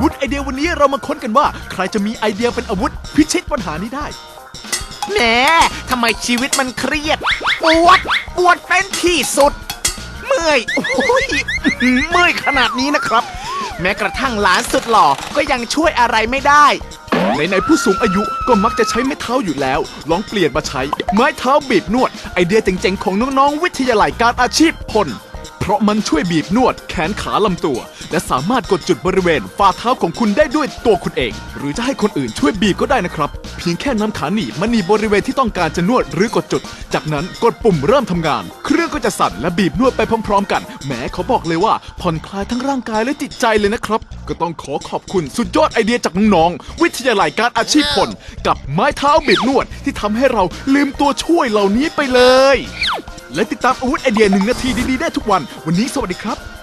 วุธไอเดียวันนี้เรามาค้นกันว่า ใครจะมีไอเดียเป็นอาวุธ พิชิตปัญหานี้ได้ แหมทำไมชีวิตมันเครียด ปวด ปวดเป็นที่สุด เมื่อยโอ้ยอื้อหือเมื่อยขนาดนี้นะครับ แม้กระทั่งหลานสุดหล่อก็ยังช่วยอะไรไม่ได้ ในในๆผู้สูงอายุก็มักจะใช้ไม้เท้าอยู่แล้ว ลองเปลี่ยนมาใช้ ไม้เท้าบีบนวด ไอเดียเจ๋งๆของน้องๆวิทยาลัยการอาชีพพล เพราะมันช่วยบีบนวดแขนขาลำตัว และสามารถกดจุดบริเวณฝ่าเท้าของคุณได้ด้วยตัวคุณเอง หรือจะให้คนอื่นช่วยบีบก็ได้นะครับ เพียงแค่นำขาหนีบมาหนีบบริเวณที่ต้องการจะนวดหรือกดจุด จากนั้นกดปุ่มเริ่มทำงาน เครื่องก็จะสั่นและบีบนวดไปพร้อม ๆ กันแหมเขาบอกเลยว่าผ่อนคลายทั้งร่างกายและจิตใจเลยนะครับ ก็ต้องขอขอบคุณสุดยอดไอเดียจากน้องๆวิทยาลัยการอาชีพพลกับไม้เท้าบีบนวดที่ทำให้เราลืมตัวช่วยเหล่านี้ไปเลย และติดตามอาวุธไอเดียหนึ่งนาทีดีๆได้ทุกวัน วันนี้สวัสดีครับ